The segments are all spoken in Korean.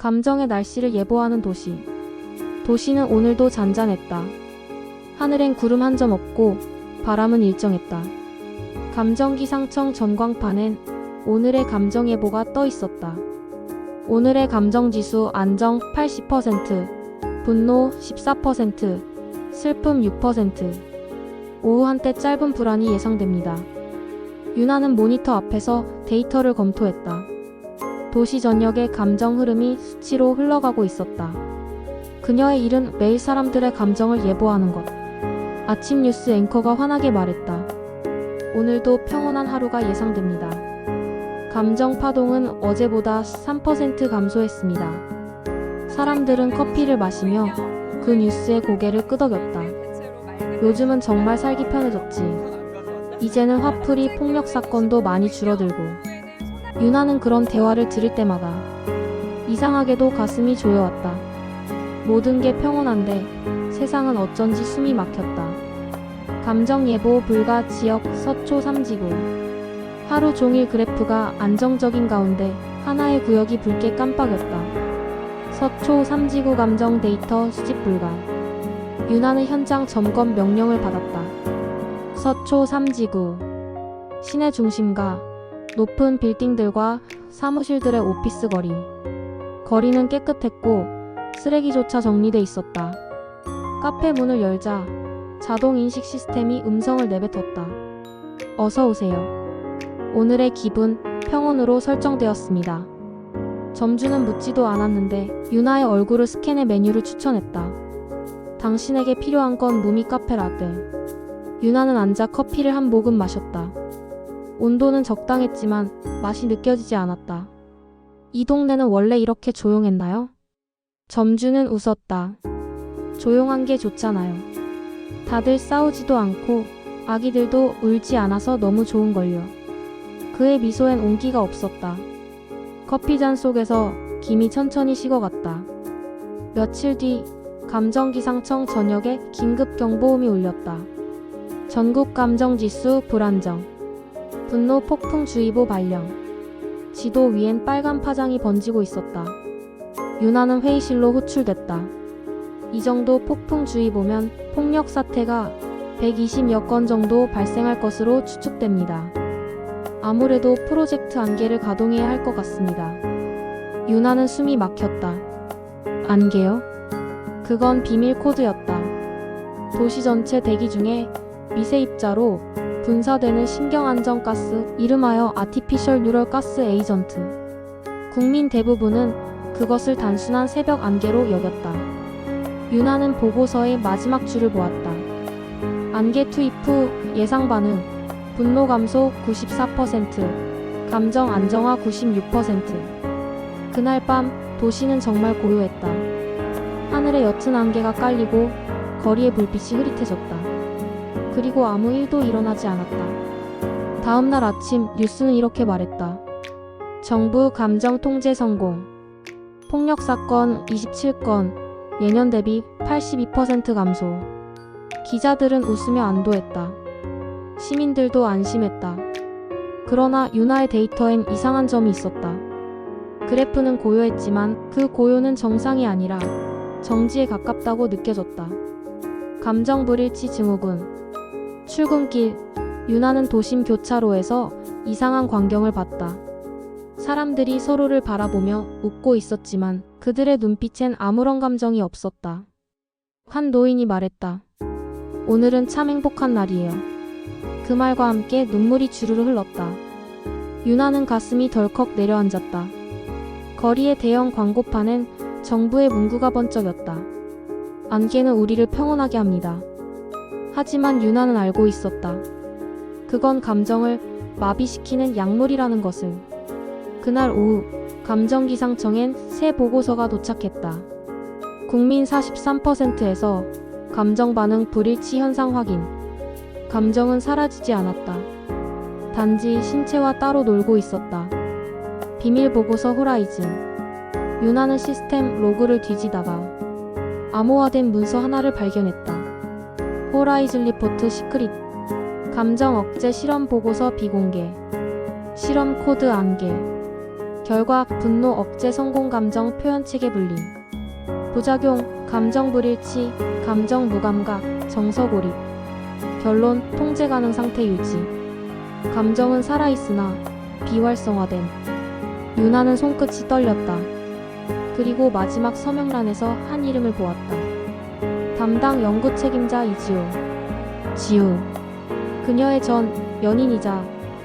감정의 날씨를 예보하는 도시. 도시는 오늘도 잔잔했다. 하늘엔 구름 한 점 없고 바람은 일정했다. 감정기상청 전광판엔 오늘의 감정 예보가 떠 있었다. 오늘의 감정지수 안정 80%, 분노 14%, 슬픔 6%. 오후 한때 짧은 불안이 예상됩니다. 유나는 모니터 앞에서 데이터를 검토했다. 도시 전역의 감정 흐름이 수치로 흘러가고 있었다. 그녀의 일은 매일 사람들의 감정을 예보하는 것. 아침 뉴스 앵커가 환하게 말했다. 오늘도 평온한 하루가 예상됩니다. 감정 파동은 어제보다 3% 감소했습니다. 사람들은 커피를 마시며 그 뉴스에 고개를 끄덕였다. 요즘은 정말 살기 편해졌지. 이제는 화풀이 폭력 사건도 많이 줄어들고. 유나는 그런 대화를 들을 때마다 이상하게도 가슴이 조여왔다. 모든 게 평온한데 세상은 어쩐지 숨이 막혔다. 감정 예보 불가 지역 서초 3지구. 하루 종일 그래프가 안정적인 가운데 하나의 구역이 붉게 깜빡였다. 서초 3지구 감정 데이터 수집 불가. 유나는 현장 점검 명령을 받았다. 서초 3지구. 시내 중심가 높은 빌딩들과 사무실들의 오피스 거리. 거리는 깨끗했고 쓰레기조차 정리돼 있었다. 카페 문을 열자 자동 인식 시스템이 음성을 내뱉었다. 어서 오세요. 오늘의 기분 평온으로 설정되었습니다. 점주는 묻지도 않았는데 유나의 얼굴을 스캔해 메뉴를 추천했다. 당신에게 필요한 건 무미 카페 라떼. 유나는 앉아 커피를 한 모금 마셨다. 온도는 적당했지만 맛이 느껴지지 않았다. 이 동네는 원래 이렇게 조용했나요? 점주는 웃었다. 조용한 게 좋잖아요. 다들 싸우지도 않고 아기들도 울지 않아서 너무 좋은걸요. 그의 미소엔 온기가 없었다. 커피잔 속에서 김이 천천히 식어갔다. 며칠 뒤 감정기상청 전역에 긴급경보음이 울렸다. 전국 감정지수 불안정. 분노 폭풍주의보 발령. 지도 위엔 빨간 파장이 번지고 있었다. 유나는 회의실로 호출됐다. 이 정도 폭풍주의보면 폭력 사태가 120여 건 정도 발생할 것으로 추측됩니다. 아무래도 프로젝트 안개를 가동해야 할 것 같습니다. 유나는 숨이 막혔다. 안개요? 그건 비밀 코드였다. 도시 전체 대기 중에 미세입자로 분사되는 신경안정가스 이름하여 아티피셜 뉴럴 가스 에이전트. 국민 대부분은 그것을 단순한 새벽 안개로 여겼다. 유나는 보고서의 마지막 줄을 보았다. 안개 투입 후 예상 반응 분노 감소 94%, 감정 안정화 96%. 그날 밤 도시는 정말 고요했다. 하늘에 옅은 안개가 깔리고 거리의 불빛이 흐릿해졌다. 그리고 아무 일도 일어나지 않았다. 다음 날 아침 뉴스는 이렇게 말했다. 정부 감정 통제 성공. 폭력 사건 27건, 예년 대비 82% 감소. 기자들은 웃으며 안도했다. 시민들도 안심했다. 그러나 유나의 데이터엔 이상한 점이 있었다. 그래프는 고요했지만 그 고요는 정상이 아니라 정지에 가깝다고 느껴졌다. 감정 불일치 증후군. 출근길, 유나는 도심 교차로에서 이상한 광경을 봤다. 사람들이 서로를 바라보며 웃고 있었지만 그들의 눈빛엔 아무런 감정이 없었다. 한 노인이 말했다. 오늘은 참 행복한 날이에요. 그 말과 함께 눈물이 주르르 흘렀다. 유나는 가슴이 덜컥 내려앉았다. 거리의 대형 광고판엔 정부의 문구가 번쩍였다. 안개는 우리를 평온하게 합니다. 하지만 유나는 알고 있었다. 그건 감정을 마비시키는 약물이라는 것을. 그날 오후 감정기상청엔 새 보고서가 도착했다. 국민 43%에서 감정 반응 불일치 현상 확인. 감정은 사라지지 않았다. 단지 신체와 따로 놀고 있었다. 비밀 보고서 호라이즌. 유나는 시스템 로그를 뒤지다가 암호화된 문서 하나를 발견했다. 호라이즌 리포트 시크릿. 감정 억제 실험 보고서 비공개. 실험 코드 안개. 결과 분노 억제 성공 감정 표현 체계 분리. 부작용 감정 불일치, 감정 무감각, 정서 고립. 결론 통제 가능 상태 유지. 감정은 살아있으나 비활성화됨. 유나는 손끝이 떨렸다. 그리고 마지막 서명란에서 한 이름을 보았다. 담당 연구 책임자 이지우. 지우. 그녀의 전 연인이자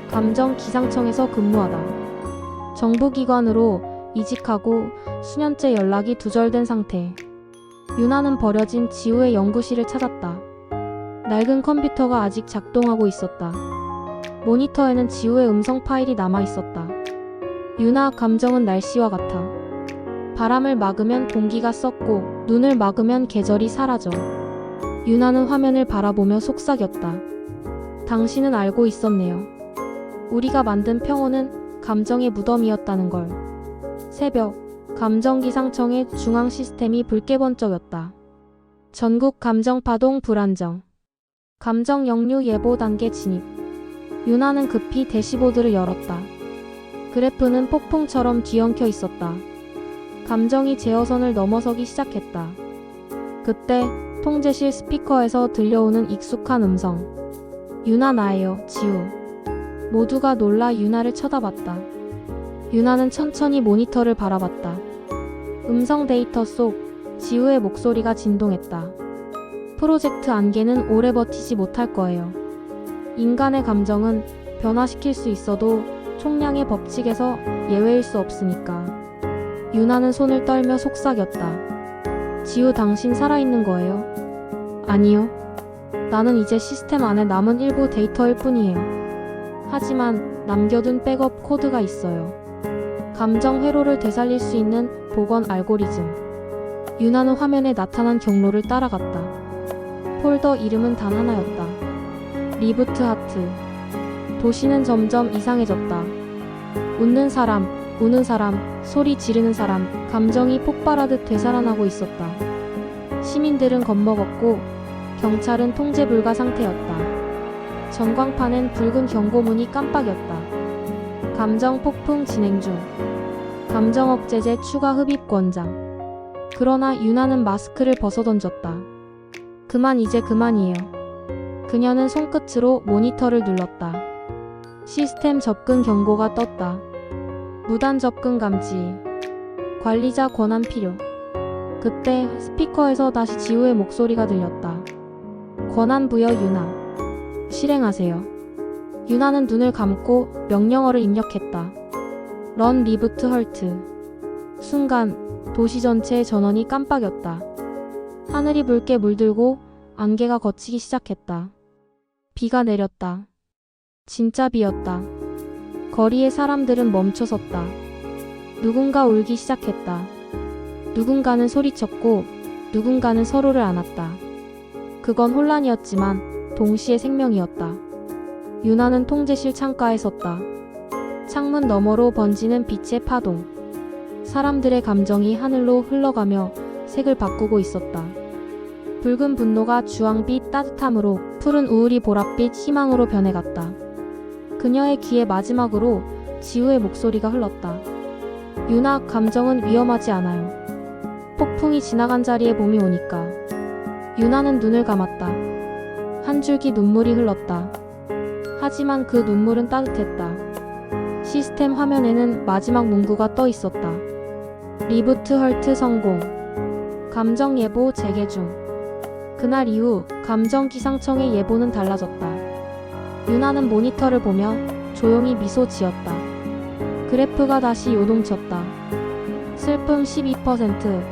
감정 기상청에서 근무하다. 정부기관으로 이직하고 수년째 연락이 두절된 상태. 유나는 버려진 지우의 연구실을 찾았다. 낡은 컴퓨터가 아직 작동하고 있었다. 모니터에는 지우의 음성 파일이 남아 있었다. 유나 감정은 날씨와 같아. 바람을 막으면 공기가 썩고 눈을 막으면 계절이 사라져. 유나는 화면을 바라보며 속삭였다. 당신은 알고 있었네요. 우리가 만든 평온은 감정의 무덤이었다는 걸. 새벽, 감정기상청의 중앙 시스템이 붉게 번쩍였다. 전국 감정파동 불안정. 감정 역류 예보 단계 진입. 유나는 급히 대시보드를 열었다. 그래프는 폭풍처럼 뒤엉켜 있었다. 감정이 제어선을 넘어서기 시작했다. 그때 통제실 스피커에서 들려오는 익숙한 음성. 유나 나예요, 지우. 모두가 놀라 유나를 쳐다봤다. 유나는 천천히 모니터를 바라봤다. 음성 데이터 속 지우의 목소리가 진동했다. 프로젝트 안개는 오래 버티지 못할 거예요. 인간의 감정은 변화시킬 수 있어도 총량의 법칙에서 예외일 수 없으니까. 유나는 손을 떨며 속삭였다. 지우 당신 살아있는 거예요? 아니요. 나는 이제 시스템 안에 남은 일부 데이터일 뿐이에요. 하지만 남겨둔 백업 코드가 있어요. 감정 회로를 되살릴 수 있는 복원 알고리즘. 유나는 화면에 나타난 경로를 따라갔다. 폴더 이름은 단 하나였다. 리부트 하트. 도시는 점점 이상해졌다. 웃는 사람, 우는 사람, 소리 지르는 사람, 감정이 폭발하듯 되살아나고 있었다. 시민들은 겁먹었고, 경찰은 통제 불가 상태였다. 전광판엔 붉은 경고문이 깜빡였다. 감정 폭풍 진행 중. 감정 억제제 추가 흡입 권장. 그러나 유나는 마스크를 벗어던졌다. 그만 이제 그만이에요. 그녀는 손끝으로 모니터를 눌렀다. 시스템 접근 경고가 떴다. 무단 접근 감지. 관리자 권한 필요. 그때 스피커에서 다시 지우의 목소리가 들렸다. 권한 부여 유나. 실행하세요. 유나는 눈을 감고 명령어를 입력했다. 런 리부트 헐트. 순간 도시 전체의 전원이 깜빡였다. 하늘이 붉게 물들고 안개가 걷히기 시작했다. 비가 내렸다. 진짜 비였다. 거리의 사람들은 멈춰섰다. 누군가 울기 시작했다. 누군가는 소리쳤고 누군가는 서로를 안았다. 그건 혼란이었지만 동시에 생명이었다. 유나는 통제실 창가에 섰다. 창문 너머로 번지는 빛의 파동. 사람들의 감정이 하늘로 흘러가며 색을 바꾸고 있었다. 붉은 분노가 주황빛 따뜻함으로 푸른 우울이 보랏빛 희망으로 변해갔다. 그녀의 귀에 마지막으로 지우의 목소리가 흘렀다. 유나 감정은 위험하지 않아요. 폭풍이 지나간 자리에 봄이 오니까. 유나는 눈을 감았다. 한 줄기 눈물이 흘렀다. 하지만 그 눈물은 따뜻했다. 시스템 화면에는 마지막 문구가 떠 있었다. 리부트 헐트 성공. 감정 예보 재개 중. 그날 이후 감정 기상청의 예보는 달라졌다. 유나는 모니터를 보며 조용히 미소 지었다. 그래프가 다시 요동쳤다. 슬픔 12%,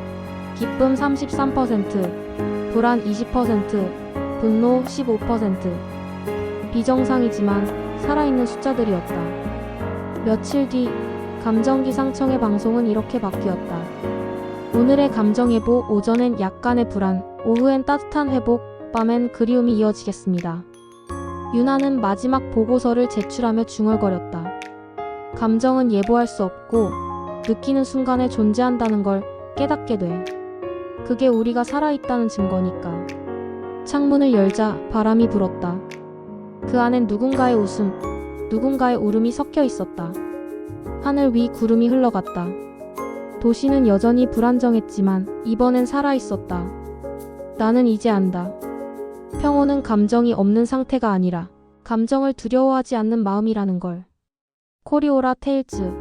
기쁨 33%, 불안 20%, 분노 15%. 비정상이지만 살아있는 숫자들이었다. 며칠 뒤 감정기 상청의 방송은 이렇게 바뀌었다. 오늘의 감정예보 오전엔 약간의 불안, 오후엔 따뜻한 회복, 밤엔 그리움이 이어지겠습니다. 유나는 마지막 보고서를 제출하며 중얼거렸다. 감정은 예보할 수 없고 느끼는 순간에 존재한다는 걸 깨닫게 돼. 그게 우리가 살아있다는 증거니까. 창문을 열자 바람이 불었다. 그 안엔 누군가의 웃음, 누군가의 울음이 섞여 있었다. 하늘 위 구름이 흘러갔다. 도시는 여전히 불안정했지만 이번엔 살아있었다. 나는 이제 안다. 평온은 감정이 없는 상태가 아니라 감정을 두려워하지 않는 마음이라는 걸. 코리오라 테일즈.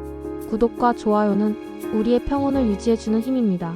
구독과 좋아요는 우리의 평온을 유지해주는 힘입니다.